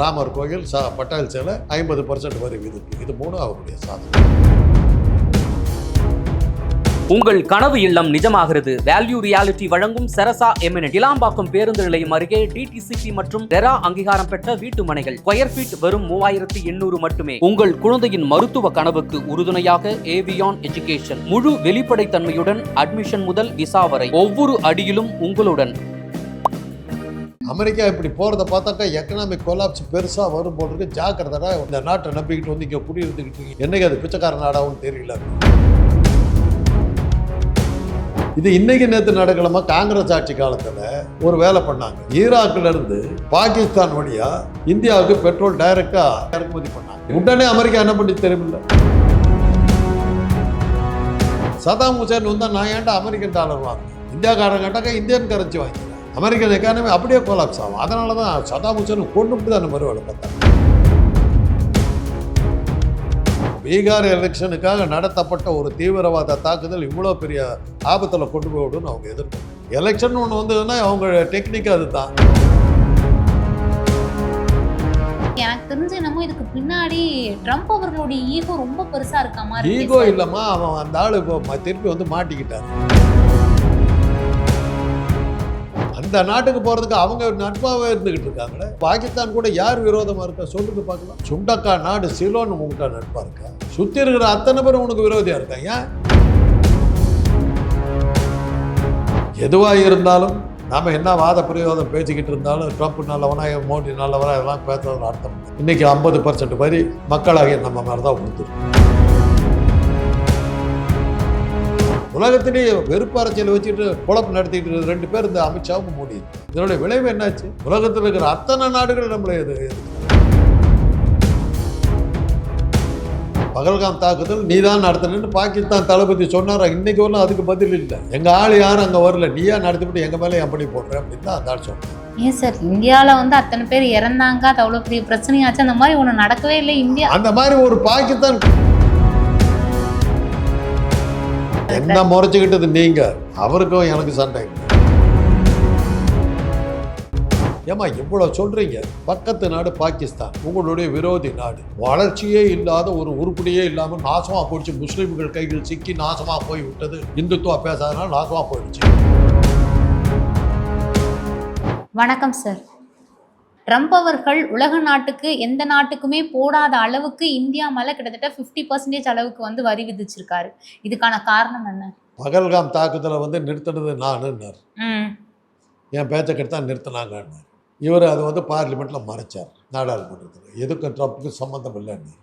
ராமர் கோயில் சா பட்டால் சேலை ஐம்பது பர்சன்ட் வரி விதிப்பு. இது மூணு அவருடைய சாதனை. உங்கள் கனவு இல்லம் நிஜமாகிறது. வேல்யூ ரியாலிட்டி வழங்கும் சரசா எமினட் இலாம்பாக்கம் பேருந்து நிலையம் அருகே டிடிசிபி மற்றும் டெரா அங்கீகாரம் பெற்ற வீட்டு மனைகள். ஸ்கொயர் ஃபீட் வெறும் மூவாயிரத்தி எண்ணூறு மட்டுமே. உங்கள் குழந்தையின் மருத்துவ கனவுக்கு உறுதுணையாக ஏவியான் எஜுகேஷன் முழு வெளிப்படைத்தன்மையுடன் அட்மிஷன் முதல் விசா வரை ஒவ்வொரு அடியிலும் உங்களுடன் அமெரிக்கா இப்படி போகிறத பார்த்தாக்கா எக்கனாமிக் கொலாப்ஸ் பெருசாக வரும் போல இருக்கு. ஜாக்கிரதா இந்த நாட்டை நம்பிக்கிட்டு வந்து இங்கே குடியிருந்துக்கிட்டு இருக்கீங்க. என்னைக்கு அது பிச்சைக்கார நாடாகவும் தெரியல. இது இன்னைக்கு நேற்று நடக்கலாமா காங்கிரஸ் ஆட்சி காலத்தில் ஒரு வேலை பண்ணாங்க. ஈராக்ல இருந்து பாகிஸ்தான் வழியா இந்தியாவுக்கு பெட்ரோல் டைரக்டா இறக்குமதி பண்ணாங்க. உடனே அமெரிக்கா என்ன பண்ணி தெரியல சதாம் ஹுசேன் வந்தா நான் ஏன்டா அமெரிக்கன் டாலர் வாங்க இந்தியாக்காரன் கேட்டாக்கா இந்தியன் கரன்சி வாங்கி அமெரிக்கன் எக்கானமி அப்படியே கொலாப்ஸ் ஆகும். அதனால தான் சதாம் ஹுசேன் கொண்டு தான் மாதிரி வேலை பார்த்தாங்க பீகார் எலெக்ஷனுக்காக நடத்தப்பட்ட ஒரு தீவிரவாத தாக்குதல் இவ்வளோ பெரிய ஆபத்தில் கொண்டு போய் விடுன்னு அவங்க எதிர்ப்பு எலெக்ஷன் ஒன்று வந்ததுன்னா அவங்க டெக்னிக் அதுதான் எனக்கு தெரிஞ்சு என்னமோ இதுக்கு பின்னாடி ட்ரம்ப் அவர்களுடைய ஈகோ ரொம்ப பெருசா இருக்க மாதிரி ஈகோ. இல்லைம்மா அவன் அந்த ஆள் இப்போ திருப்பி வந்து மாட்டிக்கிட்டான் அந்த நாட்டுக்கு போகிறதுக்கு அவங்க நட்பாகவே இருந்துகிட்டு இருக்காங்களே. பாகிஸ்தான் கூட யார் விரோதமாக இருக்கா? சொல்லுங்க பார்க்கலாம். சுண்டக்கா நாடு சிலோன்னு உங்கள்கிட்ட நட்பாக இருக்கா? சுற்றி இருக்கிற அத்தனை பேரும் உனக்கு விரோதியாக இருக்காங்க ஏன்? எதுவாக இருந்தாலும் நாம என்ன வாத பிரயோகம் பேசிக்கிட்டு இருந்தாலும் ட்ரம்ப் நல்லவனா மோடி நல்லவனா இதெல்லாம் பேசுறதுல அர்த்தம் இன்னைக்கு ஐம்பது பர்சன்ட் வரி மக்களாகிய நம்ம மாதிரி தான் கொடுத்துருக்கு உலகத்திலேயே வெறுப்பு அரசியல் வச்சுட்டு குழப்பம் நடத்திட்டு ரெண்டு பேர் இந்த அமித்ஷாவும் மோடி இதனுடைய விளைவு என்னாச்சு? உலகத்தில் இருக்கிற அத்தனை நாடுகள் நம்மளை எதிர்க்கிறாங்க. பகல்காம் தாக்குதல் நீ தான் நடத்தினு பாகிஸ்தான் தளபதி சொன்னார்? இன்னைக்கு வரலாம் அதுக்கு பதில் இல்லை. எங்க ஆள் யாரும் அங்க வரல. நீயா நடத்திவிட்டு எங்க மேலே எப்படி போடுற அப்படின்னு தான் அந்த ஆள் சொன்னார் ஏன் சார் இந்தியால வந்து அத்தனை பேர் இறந்தாங்க அது அவ்வளவு பெரிய பிரச்சனையாச்சு. அந்த மாதிரி ஒண்ணு நடக்கவே இல்லை இந்தியா. அந்த மாதிரி ஒரு பாகிஸ்தான் என்ன முறைச்சுக்கிட்டது நீங்க? அவருக்கும் எனக்கு சண்டை. ஏமா இவ்வளவு சொல்றீங்க. பக்கத்து நாடு பாகிஸ்தான் உங்களுடைய விரோதி நாடு. வளர்ச்சியே இல்லாத ஒரு உருப்படியே இல்லாம நாசமா போயிடுச்சு. முஸ்லீம்கள் கைகள் சிக்கி நாசமா போய் விட்டது. இந்துத்துவா பேசாதனால நாசமா போயிடுச்சு. வணக்கம் சார். ட்ரம்ப் அவர்கள் உலக நாட்டுக்கு எந்த நாட்டுக்குமே போடாத அளவுக்கு இந்தியா மேல கிட்டத்தட்ட 50% பர்சன்டேஜ் அளவுக்கு வந்து வரி விதிச்சிருக்காரு. இதுக்கான காரணம் என்ன? பகல்காம் தாக்குதலை வந்து நிறுத்தினது நானுன்னார். ம். என் பேச்சை கெடுத்தா நிறுத்தினாங்கன்னு இவர் அதை வந்து பார்லிமெண்ட்டில் மறைச்சார் நாடாளுமன்றத்தில். எதுக்கும் ட்ரம்ப்புக்கு சம்மந்தம் இல்லைன்னு.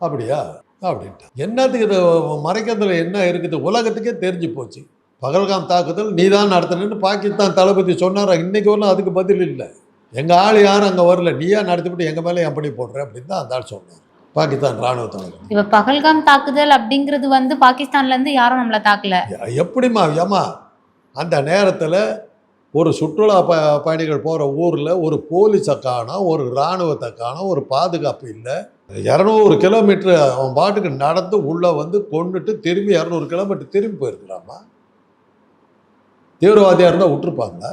அப்படியா? அப்படின்ட்டு என்னத்துக்கு இது? மறைக்கிறதுல என்ன இருக்குது? உலகத்துக்கே தெரிஞ்சு போச்சு. பகல்காம் தாக்குதல் நீ தான் நடத்தினு பாகிஸ்தான் தளபதி சொன்னார்? இன்னைக்கு வரலாம் அதுக்கு பதில் இல்லை. எங்கள் ஆள் யாரும் அங்கே வரல. நீயா நடத்திவிட்டு எங்கள் மேலே எப்படி போடுற? அப்படின்னு தான் அந்த ஆள் சொன்னார் பாகிஸ்தான் ராணுவ தளபதி இப்ப பகல்காம் தாக்குதல் அப்படிங்கிறது வந்து பாகிஸ்தான்ல இருந்து யாரும் நம்மள தாக்கல. எ- எப்படிம்மா ஏம்மா? அந்த நேரத்தில் ஒரு சுற்றுலா ப பயணிகள் போகிற ஊரில் ஒரு போலீஸை காணோம் ஒரு இராணுவத்தை காணோம் ஒரு பாதுகாப்பு இல்லை. இரநூறு கிலோமீட்டர் அவன் பாட்டுக்கு நடந்து உள்ளே வந்து கொண்டுட்டு திரும்பி இரநூறு கிலோமீட்டர் திரும்பி போயிருக்கிறாமா தீவிரவாதியாக இருந்தால் விட்டுருப்பாங்களா?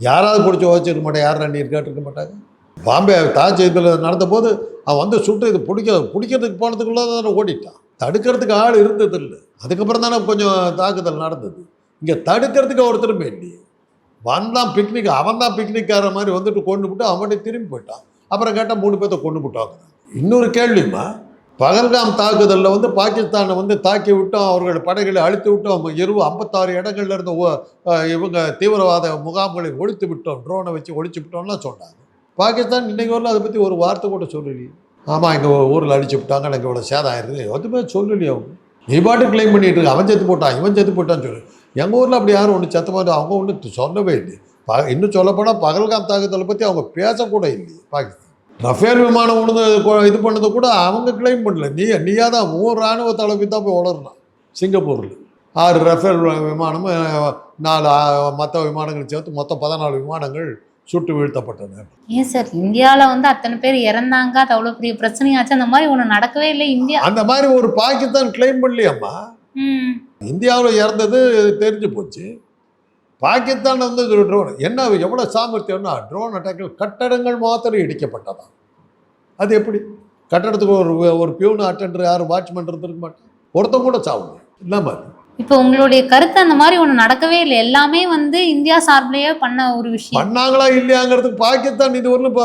யாராவது பிடிச்சி உதச்சிருக்க மாட்டேன் யார் நீர் கேட்டிருக்க மாட்டாங்க. பாம்பே தாஜ் இதில் நடந்தபோது அவன் வந்து சுட்டு இது பிடிக்க பிடிக்கிறதுக்கு போனதுக்குள்ளே தானே ஓடிட்டான். தடுக்கிறதுக்கு ஆள் இருந்தது இல்லை. அதுக்கப்புறம் தானே கொஞ்சம் தாக்குதல் நடந்தது. இங்கே தடுக்கிறதுக்கு ஒருத்தருமே இல்லையே வந்தான் பிக்னிக் அவன் தான் பிக்னிக்கார மாதிரி வந்துட்டு கொண்டு விட்டு அவன்கிட்ட திரும்பி போயிட்டான். அப்புறம் கேட்டால் மூணு பேர்த்த கொண்டு விட்டாங்க இன்னொரு கேள்விம்மா பகல்காம் தாக்குதலில் வந்து பாகிஸ்தானை வந்து தாக்கி விட்டோம் அவர்கள் படைகளை அழித்து விட்டோம் இருபது ஐம்பத்தாறு இடங்கள்ல இருந்த இவங்க தீவிரவாத முகாம்களை ஒழித்து விட்டோம் ட்ரோனை வச்சு ஒழிச்சு விட்டோம்லாம் சொன்னாங்க. பாகிஸ்தான் இன்றைக்கி வரல அதை பற்றி ஒரு வார்த்தை கூட சொல்லலையே. ஆமாம் எங்கள் ஊரில் அடிச்சு விட்டாங்க எனக்கு இவ்வளோ சேதம் ஆயிருது. எதுவுமே சொல்லலையே அவங்க. நீ பாட்டு கிளைம் பண்ணிட்டு இருக்க அவன் செத்து போட்டான் இவன் செத்து போட்டான்னு சொல்லு. எங்கள் ஊரில் அப்படி யாரும் ஒன்று செத்த மாதிரி அவங்க ஒன்று சொல்லவே இல்லை ப இன்னும் சொல்லப்போனால் பகல்காம் தாக்குதலை பற்றி அவங்க பேசக்கூட இல்லையே பாகிஸ்தான். ரஃபேல் விமானம் ஒன்று இது பண்ணதை கூட அவங்க கிளைம் பண்ணல. நீ நீயா தான் மூணு ராணுவ தளபதி தான் போய் உளறலாம் சிங்கப்பூரில். ஆறு ரஃபேல் விமானம் நாலு மற்ற விமானங்கள் சேர்த்து மொத்தம் பதினாலு விமானங்கள் சுட்டு வீழ்த்தப்பட்டன. ஏன் சார் இந்தியால வந்து அத்தனை பேர் இறந்தாங்க அது அவ்வளவு பெரிய பிரச்சனையாச்சு. அந்த மாதிரி ஒண்ணு நடக்கவே இல்லை இந்தியா. அந்த மாதிரி ஒரு பாகிஸ்தான் கிளைம் பண்ணலையம்மா. இந்தியாவில் இறந்தது தெரிஞ்சு போச்சு. பாகிஸ்தான் வந்து ட்ரோன் என்ன எவ்வளோ சாமர்த்தியம்னா ட்ரோன் அட்டாக்கில் கட்டடங்கள் மாத்திரம் இடிக்கப்பட்டதா அது எப்படி? கட்டடத்துக்கு ஒரு ஒரு பியூன் அட்டெண்டர் யார் வாட்ச்மேன் இருந்திருக்க மாட்டான் ஒருத்தன் கூட சாவுங்க. இல்லாமல் இப்போ உங்களுடைய கருத்து அந்த மாதிரி ஒண்ணு நடக்கவே இல்லை. எல்லாமே வந்து இந்தியா சார்பிலேயே பண்ண ஒரு விஷயம். பண்ணாங்களா இல்லையாங்கிறதுக்கு பாகிஸ்தான் இது வரலும்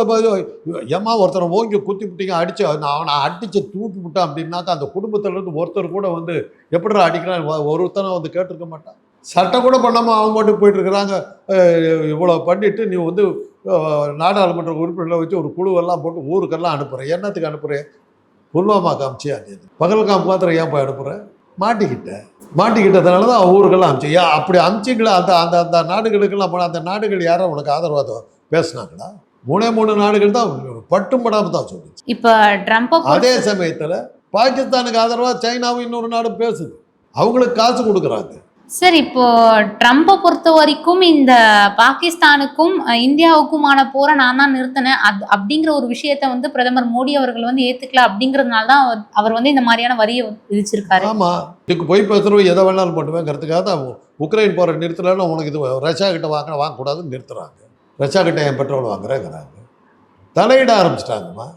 ஏமா ஒருத்தனை ஓங்கி குத்தி விட்டீங்க அடிச்சு நான் அவனை அடிச்சு தூக்கி விட்டான் அப்படின்னாக்கா அந்த குடும்பத்துல இருந்து ஒருத்தர் கூட வந்து எப்படிடா அடிக்கிறான்? ஒருத்தனை வந்து கேட்டிருக்க மாட்டான். சட்டம் கூட பண்ணாமல் அவங்க மட்டும் போயிட்டு இருக்கிறாங்க அஹ் இவ்வளோ பண்ணிட்டு நீ வந்து நாடாளுமன்ற உறுப்பினர்களை வச்சு ஒரு குழுவெல்லாம் போட்டு ஊருக்கெல்லாம் அனுப்புகிறேன் என்னத்துக்கு அனுப்புகிறேன் புல்வாமா காமிச்சியா நீ? பகல்காம் மாத்திரம் ஏன் போய் அனுப்புகிறேன் மாட்டிக்கிட்டேன் மாட்டிக்கிட்டதுனால தான் ஊருக்கெல்லாம் அமிச்சு. ஏன் அப்படி அமிச்சிங்களா? அந்த அந்த அந்த நாடுகளுக்கெல்லாம் போனால் அந்த நாடுகள் யாரும் உனக்கு ஆதரவாக பேசுனாங்களா? மூணே மூணு நாடுகள் தான் பட்டும் படாமல் தான் சொல்லுச்சு. இப்போ ட்ரம்ப்பை அதே சமயத்தில் பாகிஸ்தானுக்கு ஆதரவாக சைனாவும் இன்னொரு நாடு பேசுது. அவங்களுக்கு காசு கொடுக்குறாங்க. சார் இப்போ ட்ரம்ப்பை பொறுத்த வரைக்கும் இந்த பாகிஸ்தானுக்கும் இந்தியாவுக்குமான போரை நான் தான் நிறுத்தினேன். அது அப்படிங்கிற ஒரு விஷயத்த வந்து பிரதமர் மோடி அவர்கள் வந்து ஏத்துக்கல அப்படிங்கறதுனால தான் அவர்- வந்து இந்த மாதிரியான வரியை விதிச்சிருக்காரு. ஆமா. இதுக்கு போய் பேசுகிறவங்க எதை வேணாலும் பண்ணுவேங்கிறதுக்காக தான் உக்ரைன் போகிற நிறுத்தலன்னு உனக்கு இது ரஷ்யா கிட்ட வாங்க வாங்கக்கூடாதுன்னு நிறுத்துறாங்க. ரஷ்யா கிட்ட என் பெட்ரோல் வாங்குறேங்கிறாங்க. தலையிட ஆரம்பிச்சிட்டாங்கம்மா.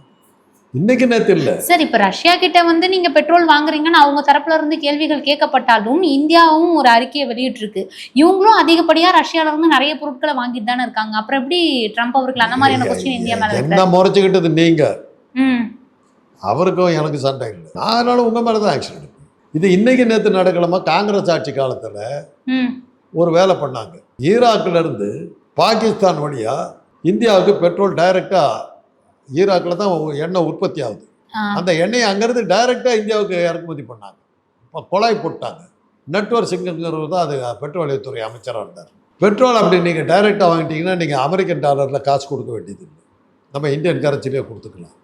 இன்னைக்கு நேற்று இல்லை. சார் இப்ப ரஷ்யா கிட்ட வந்து நீங்க பெட்ரோல் வாங்குறீங்கன்னு அவங்க தரப்புல இருந்து கேள்விகள் கேட்கப்பட்டாலும் இந்தியாவும் ஒரு அறிக்கையை வெளியிட்டிருக்கு. இவங்களும் அதிகப்படியா ரஷ்யால இருந்து நிறைய பொருட்களை வாங்கிட்டு தானே இருக்காங்க. அப்புறம் எப்படி ட்ரம்ப் அவர்கள் அந்த மாதிரியான கொஸ்டின் இந்தியா மேல என்ன? முறைச்சிக்கிட்டது நீங்கள் ம். அவருக்கும் எனக்கு சண்டை இல்லை. நான் அதனால உங்கள் மேலே தான் ஆக்ஷன் எடுப்பேன். இது இன்னைக்கு நேற்று நடக்கலாமா காங்கிரஸ் ஆட்சி காலத்தில் ஒரு வேலை பண்ணாங்க. ஈராக்ல இருந்து பாகிஸ்தான் வழியா இந்தியாவுக்கு பெட்ரோல் டைரெக்டாக ஈராக்கில் தான் எண்ணெய் உற்பத்தி ஆகுது. அந்த எண்ணெயை அங்கேருந்து டைரெக்டாக இந்தியாவுக்கு இறக்குமதி பண்ணாங்க. இப்போ குழாய் போட்டாங்க. நட்வர் சிங்குங்கிறவர் தான் அது பெட்ரோலியத்துறை அமைச்சராக இருந்தார். பெட்ரோல் அப்படி நீங்கள் டைரெக்டாக வாங்கிட்டீங்கன்னா நீங்கள் அமெரிக்கன் டாலரில் காசு கொடுக்க வேண்டியது இல்லை. நம்ம இந்தியன் கரன்சிலே கொடுத்துக்கலாம்.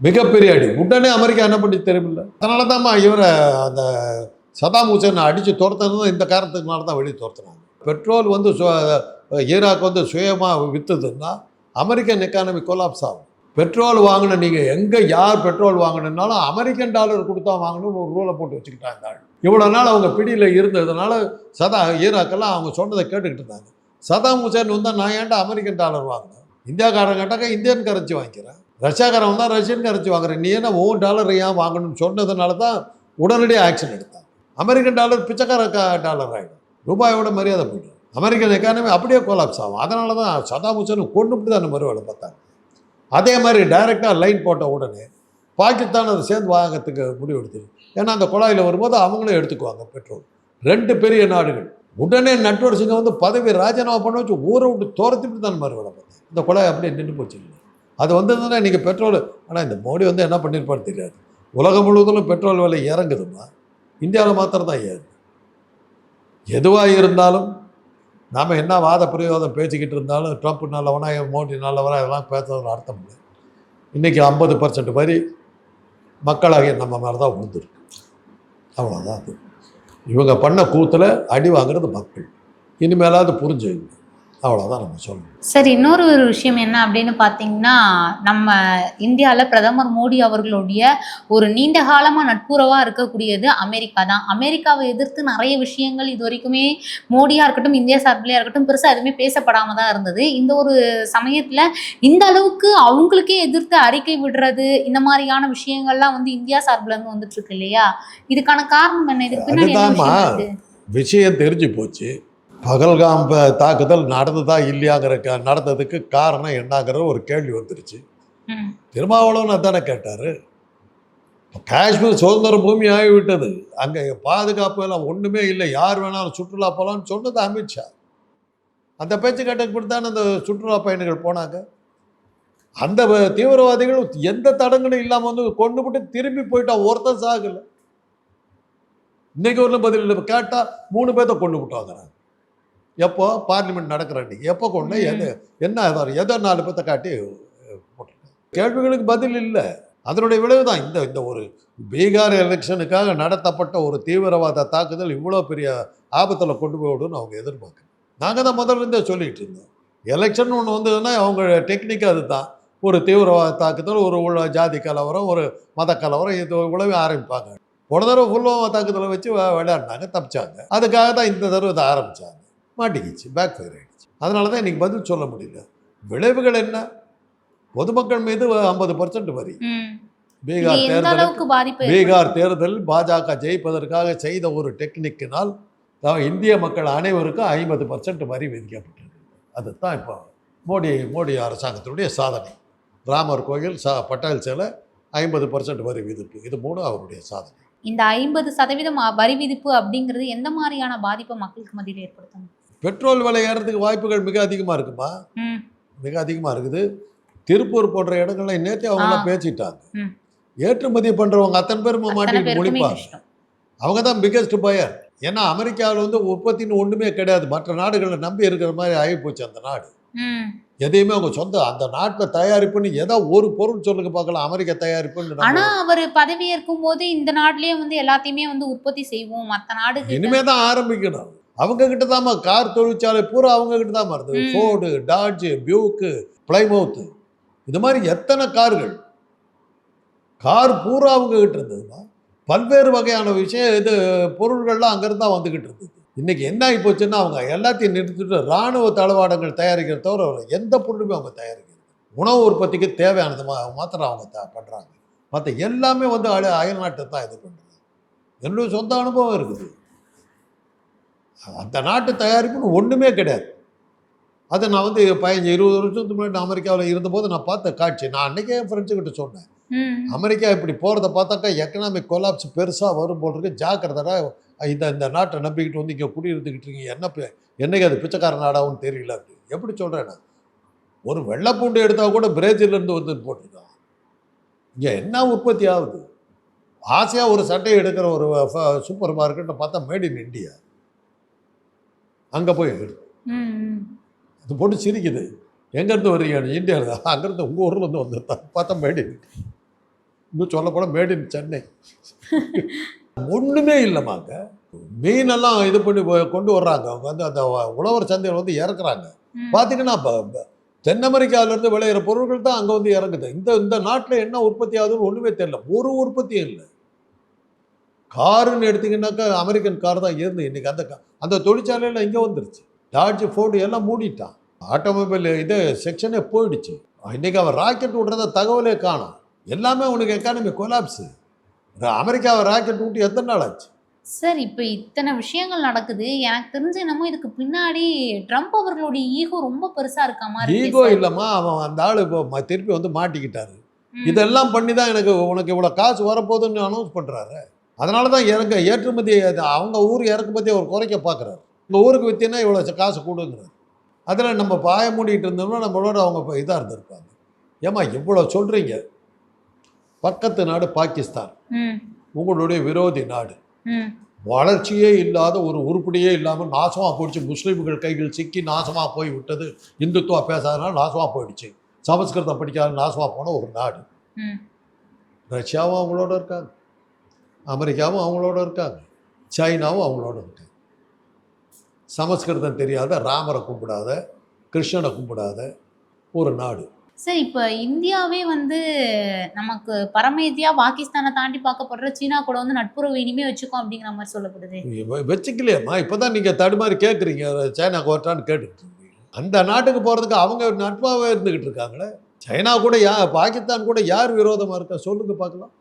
மிகப்பெரிய அடி. உடனே அமெரிக்கா என்ன பண்ணி தெரியுமில்ல? அதனால தான்மா இவரை அந்த சதாம் ஹுசேனை அடித்து துரத்துனது இந்த காரணத்துக்குனால தான் வெளியே துரத்துனாங்க. பெட்ரோல் வந்து ஈராக் வந்து சுயமாக விற்றுதுன்னா அமெரிக்கன் எக்கானமி கொலாப்ஸ் ஆகும். பெட்ரோல் வாங்கின நீங்கள் எங்கே யார் பெட்ரோல் வாங்கினாலும் அமெரிக்கன் டாலர் கொடுத்தா வாங்கணும்னு ஒரு ரூலை போட்டு வச்சுக்கிட்டாங்க. ஆள். இவ்வளோ நாள் அவங்க பிடியில் இருந்ததுனால சதா ஈராக்கெல்லாம் அவங்க சொன்னதை கேட்டுக்கிட்டு இருந்தாங்க. சதாம் ஹுசேன் வந்தால் நான் ஏன்டா அமெரிக்கன் டாலர் வாங்கினேன் இந்தியாக்காரன் கேட்டாக்க இந்தியன் கரன்சி வாங்கிக்கிறேன். ரஷ்யாக்காரன் வந்தால் ரஷ்யன் கரன்சி வாங்குறேன். நீ என்ன ஓ டாலர் ஏன் வாங்கணும்னு சொன்னதுனால தான் உடனடியாக ஆக்ஷன் எடுத்தேன் அமெரிக்கன் டாலர் பிச்சைக்கார டாலர் ஆகிடும் ரூபாயோட மரியாதை போயிடும். அமெரிக்கன் எக்கானமி அப்படியே கோலாப்ஸ் ஆகும் அதனால தான் சதாம் ஹுசேன் கொண்டுபிட்டு தான் அந்த வேலை பார்த்தாங்க. அதே மாதிரி டைரெக்டாக லைன் போட்ட உடனே பாகிஸ்தான் அதை சேர்ந்து வாங்கறதுக்கு முடிவு ஏன்னா அந்த குழாயில் வரும்போது அவங்களும் எடுத்துக்குவாங்க பெட்ரோல் ரெண்டு பெரிய நாடுகள். உடனே நட்வர் சிங்கை வந்து பதவி ராஜினாமா பண்ண வச்சு ஊரை விட்டு துரத்திட்டு தான் மாதிரி வேலை பார்த்தேன் இந்த குழாய் அப்படியே நின்று போச்சு. இல்லை அது வந்ததுன்னா இன்றைக்கி பெட்ரோல் ஆனால் இந்த மோடி வந்து என்ன பண்ணியிருப்பாரு தெரியாது. உலகம் முழுவதும் பெட்ரோல் விலை இறங்குதுமா இந்தியாவில் மாத்திரம் தான் ஏறுது. எதுவாக இருந்தாலும் நாம் என்ன வாத பிரயோதம் பேசிக்கிட்டு இருந்தாலும் ட்ரம்ப் நல்லவனா மோடி நல்லவனா இதெல்லாம் பேசுறதுல அர்த்தம் இல்லை. இன்றைக்கி ஐம்பது பர்சன்ட் வரி மக்களாகிய நம்ம மேலே தான் விழுந்துருக்கு. அவ்வளோதான் அது. இவங்க பண்ண கூத்தில் அடி வாங்குறது மக்கள். இனிமேலாவது புரிஞ்சுங்க அவ்வளோதான் நம்ம சொல்லணும். சார் இன்னொரு ஒரு விஷயம் என்ன அப்படின்னு பார்த்தீங்கன்னா நம்ம இந்தியாவில் பிரதமர் மோடி அவர்களுடைய ஒரு நீண்ட காலமாக நட்புறவாக இருக்கக்கூடியது அமெரிக்கா தான். அமெரிக்காவை எதிர்த்து நிறைய விஷயங்கள் இது வரைக்குமே மோடியாக இருக்கட்டும் இந்தியா சார்பிலையாக இருக்கட்டும் பெருசாக எதுவுமே பேசப்படாம தான் இருந்தது. இந்த ஒரு சமயத்தில் இந்த அளவுக்கு அவங்களுக்கே எதிர்த்து அறிக்கை விடுறது இந்த மாதிரியான விஷயங்கள்லாம் வந்து இந்தியா சார்பில் இருந்து வந்துட்டு இருக்கு இல்லையா? இதுக்கான காரணம் என்ன? இதுக்கு பின்னாடி விஷயம் தெரிஞ்சு போச்சு. பகல்காம் தாக்குதல் நடந்ததா இல்லையாங்கிற க நடந்ததுக்கு காரணம் என்னங்கிற ஒரு கேள்வி வந்துருச்சு. திருமாவளவன் அதானே கேட்டார். காஷ்மீர் சுதந்திர பூமி ஆகிவிட்டது. அங்கே பாதுகாப்பு எல்லாம் ஒன்றுமே இல்லை. யார் வேணாலும் சுற்றுலா போகலான்னு சொன்னது அமித்ஷா. அந்த பேச்சு கேட்டதுக்கு தானே அந்த சுற்றுலா பயணிகள் போனாங்க. அந்த தீவிரவாதிகள் எந்த தடங்களும் இல்லாமல் வந்து கொண்டு போட்டு திரும்பி போயிட்டா ஒருத்தன் சாகலை. இன்னைக்கு ஒரு பதில் கேட்டால் மூணு பேர்த்த கொண்டு விட்டாங்க எப்போ பார்லிமெண்ட் நடக்கிற அன்னைக்கு எப்போ கொண்டு எது என்ன ஏதோ நாலு பேர்த்த காட்டி போட்டிருக்காங்க கேள்விகளுக்கு பதில் இல்லை. அதனுடைய விளைவு தான். இந்த இந்த ஒரு பீகார் எலெக்ஷனுக்காக நடத்தப்பட்ட ஒரு தீவிரவாத தாக்குதல் இவ்வளோ பெரிய ஆபத்தில் கொண்டு போய் விடுன்னு அவங்க எதிர்பார்க்குறாங்க நாங்கள் தான் முதல்ல இருந்தே சொல்லிகிட்டு இருந்தோம். எலெக்ஷன் ஒன்று வந்ததுன்னா அவங்க டெக்னிக் அதுதான். ஒரு தீவிரவாத தாக்குதல் ஒரு உள்ள ஜாதி கலவரம் ஒரு மத கலவரம் இது இவ்வளவு ஆரம்பிப்பாங்க. போன தடவை புல்வாமா தாக்குதலை வச்சு விளையாடினாங்க தப்பிச்சாங்க. அதுக்காக தான் இந்த தடவை இதை ஆரம்பித்தாங்க மாட்டிக்கிச்சு பேக் ஃபயர் ஆகிடுச்சு அதனால தான் இன்றைக்கி பதில் சொல்ல முடியல. விளைவுகள் என்ன? பொதுமக்கள் மீது ஐம்பது பர்சன்ட் வரி. பீகார் பாதிப்பு பீகார் தேர்தலில் பாஜக ஜெயிப்பதற்காக செய்த ஒரு டெக்னிக்கினால் தான் இந்திய மக்கள் அனைவருக்கும் ஐம்பது பர்சன்ட் வரி விதிக்கப்பட்டது. அதுதான் இப்போ மோடி மோடி அரசாங்கத்தினுடைய சாதனை. ராமர் கோயில் சா பட்டால் சிலை ஐம்பது பர்சன்ட் வரி விதிப்பு. இது மூணும் அவருடைய சாதனை. இந்த ஐம்பது சதவீதம் வரி விதிப்பு அப்படிங்கிறது எந்த மாதிரியான பாதிப்பை மக்களுக்கு மத்தியில் ஏற்படுத்தும்? பெட்ரோல் விலை ஏறதுக்கு வாய்ப்புகள் மிக அதிகமாக இருக்குமா. மிக அதிகமாக இருக்குது. திருப்பூர் போன்ற இடங்கள்ல நேற்றே அவங்களாம். பேசிட்டாங்க. ஏற்றுமதி பண்ணுறவங்க அத்தனை பேரும் மாட்டிட்டு கஷ்டம் அவங்க தான் பிக்கஸ்ட் பயர் ஏன்னா அமெரிக்காவில் வந்து உற்பத்தின்னு ஒன்றுமே கிடையாது. மற்ற நாடுகளை நம்பி இருக்கிற மாதிரி ஆகிப்போச்சு அந்த நாடு. எதையுமே அவங்க சொந்த அந்த நாட்டில் தயாரிப்புன்னு ஏதோ ஒரு பொருள் சொல்லுங்க பார்க்கலாம். அமெரிக்க தயாரிப்புன்னு ஆனா அவர் பதவி ஏற்கும் போது இந்த நாட்டிலேயே வந்து எல்லாத்தையுமே வந்து உற்பத்தி செய்வோம். மத்த நாடு இனிமே தான் ஆரம்பிக்கணும். அவங்க கிட்ட தாம்மா கார் தொழிற்சாலை பூரா அவங்க கிட்ட தான் வருது ம். ஃபோர்டு டாட்ஜ் பியூக்கு பிளைமவுத்து இது மாதிரி எத்தனை கார்கள்? கார் பூரா அவங்க கிட்ட இருந்ததுமா? பல்வேறு வகையான விஷயம் இது பொருள்கள்லாம் அங்கேருந்து தான் வந்துக்கிட்டு இருந்தது. இன்னைக்கு என்ன ஆகி போச்சுன்னா அவங்க எல்லாத்தையும் நிறுத்திட்டு ராணுவ தளவாடங்கள் தயாரிக்கிறத தவிர எந்த பொருளுமே அவங்க தயாரிக்கிறது உணவு உற்பத்திக்கு தேவையானது மா மாத்திரம் அவங்க த பண்ணுறாங்க மற்ற எல்லாமே வந்து அய அயல் நாட்டை தான் இது பண்ணுறது என்னுடைய சொந்த அனுபவம் இருக்குது. அந்த நாட்டு தயாரிப்புன்னு ஒன்றுமே கிடையாது. அதை நான் வந்து பதினஞ்சு இருபது வருஷத்துக்கு முன்னாடி அமெரிக்காவில் இருந்தபோது நான் பார்த்த காட்சி. நான் அன்றைக்கே என் ஃப்ரெண்ட்ஸுக்கிட்ட சொன்னேன். அமெரிக்கா இப்படி போகிறத பார்த்தாக்கா எக்கனாமிக் கொலாப்ஸ் பெருசாக வரும் போல் இருக்கு. ஜாக்கிரதா இந்த இந்த நாட்டை நம்பிக்கிட்டு வந்து இங்கே குடியிருந்துக்கிட்டு இருக்கீங்க. என்ன என்னைக்கு அது பிச்சைக்கார நாடாகும்னு தெரியல அப்படி எப்படி சொல்கிறேன் நான்? ஒரு வெள்ளைப்பூண்டு எடுத்தால் கூட பிரேசில்லேருந்து வந்து போட்டிருக்கான். இங்கே என்ன உற்பத்தி ஆகுது? ஆசையாக ஒரு சட்டையை எடுக்கிற ஒரு சூப்பர் மார்க்கெட்டை பார்த்தா மேட் இன் இந்தியா அங்கே போய். அது போட்டு சிரிக்குது. எங்கேருந்து வர்றீங்க? இந்தியாவில் அங்கேருந்து உங்கள் ஊர்லேருந்து வந்து பார்த்தா மேட் இன் இன்னும் சொல்லப்போனால் மேட் இன் சென்னை. ஒன்றுமே இல்லைமாங்க மீனெல்லாம் இது பண்ணி கொண்டு வர்றாங்க. அவங்க வந்து அந்த உழவர் சந்தையில் வந்து இறக்குறாங்க. பார்த்தீங்கன்னா இப்போ தென் அமெரிக்காவிலேருந்து விளையிற பொருட்கள் தான் அங்கே வந்து இறங்குது. இந்த இந்த நாட்டில் என்ன உற்பத்தி ஆகுதுன்னு ஒன்றுமே தெரியல. ஒரு உற்பத்தியும் இல்லை. காருன்னு எடுத்தீங்கன்னாக்கா அமெரிக்கன் கார் தான் இருந்து இன்னைக்கு அந்த அந்த தொழிற்சாலையில் இங்கே வந்துருச்சு. டாட்ஜ் ஃபோர்டு எல்லாம் மூடிட்டான். ஆட்டோமொபைல் இது செக்ஷனே போயிடுச்சு. இன்னைக்கு அவன் ராக்கெட் விடுறத தகவலே காணும். எல்லாமே உனக்கு எக்கானமி கொலாப்ஸு அமெரிக்காவை ராக்கெட் விட்டு எத்தனை நாள் ஆச்சு? சார் இப்போ இத்தனை விஷயங்கள் நடக்குது. எனக்கு தெரிஞ்ச என்னமோ இதுக்கு பின்னாடி ட்ரம்ப் அவர்களுடைய ஈகோ ரொம்ப பெருசா இருக்க மாதிரி ஈகோ. இல்லைம்மா அவன் அந்த ஆள் இப்போ திருப்பி வந்து மாட்டிக்கிட்டாரு. இதெல்லாம் பண்ணி தான் எனக்கு உனக்கு இவ்வளோ காசு வரப்போகுதுன்னு அனௌன்ஸ் பண்ணுறாரு அதனால தான் இறங்க ஏற்றுமதி அவங்க ஊர் இறக்குமதி அவர் குறைக்க பார்க்குறாரு. உங்கள் ஊருக்கு விற்றீங்கன்னா இவ்வளோ காசு கொடுங்கிறாரு. அதில் நம்ம பாய மூடிட்டு இருந்தோம்னா நம்மளோட அவங்க இதாக இருந்திருப்பாங்க. ஏம்மா இவ்வளோ சொல்கிறீங்க பக்கத்து நாடு பாகிஸ்தான். உங்களுடைய விரோதி நாடு. வளர்ச்சியே இல்லாத ஒரு உருப்படியே இல்லாமல் நாசமாக போயிடுச்சு. முஸ்லீம்கள் கைகள் சிக்கி நாசமாக போய் விட்டது. இந்துத்துவா பேசாதனால நாசமாக போயிடுச்சு. சமஸ்கிருதம் படிக்காத நாசமாக போன ஒரு நாடு. ரஷ்யாவும் அவங்களோட இருக்காங்க. அமெரிக்காவும் அவங்களோட இருக்காங்க. சைனாவும் அவங்களோட இருக்காங்க. சமஸ்கிருதம் தெரியாத ராமரை கும்பிடாத கிருஷ்ணனை கும்பிடாத ஒரு நாடு. சார் இப்போ இந்தியாவே வந்து நமக்கு பரமேதியா பாகிஸ்தானை தாண்டி பார்க்கப்படுற சீனா கூட வந்து நட்புறவு இனிமே வச்சுக்கோம் அப்படிங்கிற மாதிரி சொல்லப்படுது. வச்சுக்கலையேம்மா. இப்போ தான் நீங்கள் தடுமாறி கேட்குறீங்க சைனா கோட்டான்னு கேட்டுக்கிட்டு இருக்கீங்க. அந்த நாட்டுக்கு போகிறதுக்கு அவங்க நட்பாகவே இருந்துக்கிட்டு இருக்காங்களே. சைனா கூட யா பாகிஸ்தான் கூட யார் விரோதமாக இருக்கா? சொல்லுங்க பார்க்கலாம்.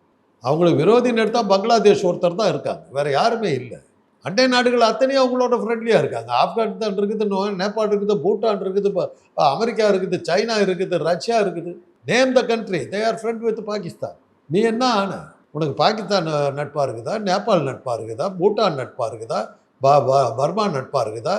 அவங்களுக்கு விரோதின்னு எடுத்தால் பங்களாதேஷ் ஒருத்தர் தான் இருக்காங்க. வேறு யாருமே இல்லை. அண்டை நாடுகள் அத்தனையும் அவங்களோட ஃப்ரெண்ட்லியாக இருக்காங்க. ஆப்கானிஸ்தான் இருக்குது நேபாள் இருக்குது பூட்டான் இருக்குது இப்போ அமெரிக்கா இருக்குது சைனா இருக்குது ரஷ்யா இருக்குது. Name the country they are friend with Pakistan நீ என்ன ஆன? உனக்கு பாகிஸ்தான் நட்பாக இருக்குதா? நேபாள் நட்பாக இருக்குதா? பூட்டான் நட்பாக இருக்குதா? ப ப- பர்மா நட்பாக இருக்குதா?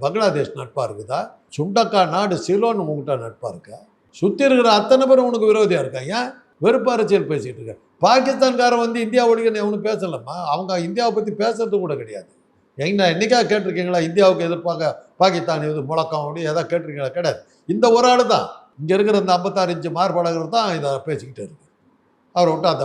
பங்களாதேஷ் நட்பாக இருக்குதா? சுண்டக்கா நாடு சிலோன் உங்கள்கிட்ட நட்பாக இருக்கா? சுற்றி இருக்கிற அத்தனை பேரும் உனக்கு விரோதியாக இருக்கா ஏன்? வெறுப்பு அரசியல் பேசிகிட்டு இருக்க. பாகிஸ்தான்காரன் வந்து இந்தியா ஒழிக்கணும் எவனும் பேசலம்மா. அவங்க இந்தியாவை பற்றி பேசுறது கூட கிடையாது. எங்க நான் என்னைக்கா கேட்டிருக்கீங்களா? இந்தியாவுக்கு எதிர்ப்பாக பாகிஸ்தான் இது முழக்கம் அப்படி எதாவது கேட்டிருக்கீங்களா? கிடையாது. இந்த ஒரு ஆள் தான். இங்கே இருக்கிற இந்த ஐம்பத்தாறு இன்ச்சு மார்பழகர் தான் இதை பேசிக்கிட்டு இருக்கு. அவரை விட்டு அந்த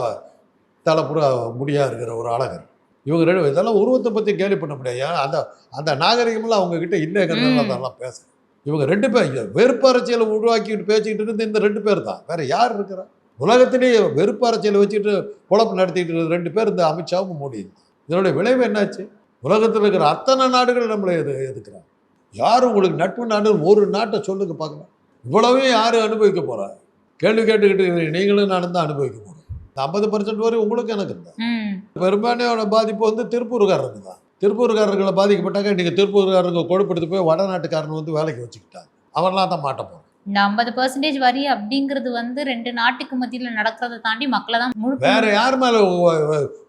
தலைப்புற முடியாக இருக்கிற ஒரு அழகர். இவங்க ரெண்டு இதெல்லாம் உருவத்தை பற்றி கேள்வி பண்ண முடியாது. அந்த அந்த நாகரிகமெல்லாம் அவங்க கிட்ட இல்லைங்கிறதுனால. அதெல்லாம் பேசுகிறேன் இவங்க ரெண்டு பேர் இங்க வெறுப்பு அரசியலை உருவாக்கிட்டு பேசிக்கிட்டு இருந்து இந்த ரெண்டு பேர் தான். வேற யார் இருக்கிறா? உலகத்திலேயே வெறுப்பு அரசியலை வச்சுட்டு குழப்பம் நடத்திட்டு ரெண்டு பேர் இந்த அமித்ஷாவும் மோடி. தான் இதனுடைய விளைவு என்னாச்சு? உலகத்தில் இருக்கிற அத்தனை நாடுகள் நம்மளை எது எதுக்குறாங்க யார் உங்களுக்கு நட்பு நாடு ஒரு நாட்டை சொல்லுங்க பார்க்கலாம். இவ்வளவையும் யார் அனுபவிக்க போறா? கேள்வி கேட்டுக்கிட்டு. நீங்களும் நானும் தான் அனுபவிக்க போகிறோம் ஐம்பது பர்சன்ட் வரை உங்களுக்கு எனக்கு ம். பெரும்பாலான பாதிப்பு வந்து திருப்பூர்காரங்க தான். திருப்பூர்காரர்களை பாதிக்கப்பட்டாக்க நீங்கள் திருப்பூர்காரங்க கொழுப்படுத்து போய் வடநாட்டுக்காரனை வந்து வேலைக்கு வச்சுக்கிட்டாங்க அவன்லாம் தான் மாட்ட போகிறான் இந்த ஐம்பது பர்சன்டேஜ் வரி அப்படிங்கிறது வந்து ரெண்டு நாட்டுக்கு மத்தியில நடக்கிறத தாண்டி மக்களை தான் முழுக்க வேற யார் மேலே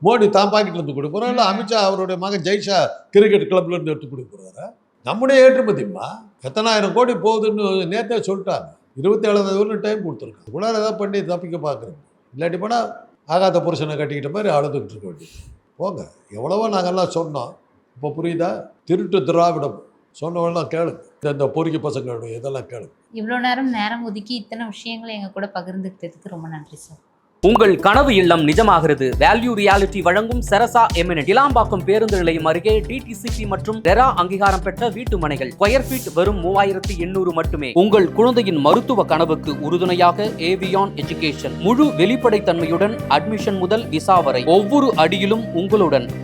மோடி தான் பாக்கெட்ல இருந்து கொடுக்க போறா இல்லை அமித்ஷா அவருடைய மகன் ஜெய்ஷா கிரிக்கெட் கிளப்ல இருந்து எடுத்து கொடுக்க போறாரா? நம்முடைய ஏற்றுமதிம்மா எத்தனாயிரம் கோடி போகுதுன்னு நேத்தே சொல்லிட்டாங்க. இருபத்தி ஏழாவது வரலும் டைம் கொடுத்துருக்காங்க. கூட ஏதாவது பண்ணி தப்பிக்க பார்க்குறோம் இல்லாட்டி போனால் ஆகாத புருஷனை கட்டிக்கிட்ட மாதிரி அழுதுகிட்டு இருக்க வேண்டியது. போங்க. எவ்வளவோ நாங்கெல்லாம் சொன்னோம். இப்போ புரியுதா? திருட்டு திராவிடம். சொன்னவெல்லாம் கேளுங்க. இந்த- பொறுக்கி பசங்களுடைய இதெல்லாம் கேளுங்க. இவ்வளோ நேரம் நேரம் ஒதுக்கி இத்தனை விஷயங்களை எங்க கூட பகிர்ந்துக்கிட்டதுக்கு ரொம்ப நன்றி சார். உங்கள் கனவு இல்லம் நிஜமாகிறது. வேல்யூ ரியாலிட்டி வழங்கும் செரசா எமினட் இலாம்பாக்கம் பேருந்து நிலையம் அருகே டிடிசிபி மற்றும் ரெரா அங்கீகாரம் பெற்ற வீட்டு மனைகள். ஸ்கொயர் ஃபீட் வெறும் மூவாயிரத்தி எண்ணூறு மட்டுமே. உங்கள் குழந்தையின் மருத்துவ கனவுக்கு உறுதுணையாக ஏவியான் எஜுகேஷன் முழு வெளிப்படைத்தன்மையுடன் அட்மிஷன் முதல் விசா வரை ஒவ்வொரு அடியிலும் உங்களுடன்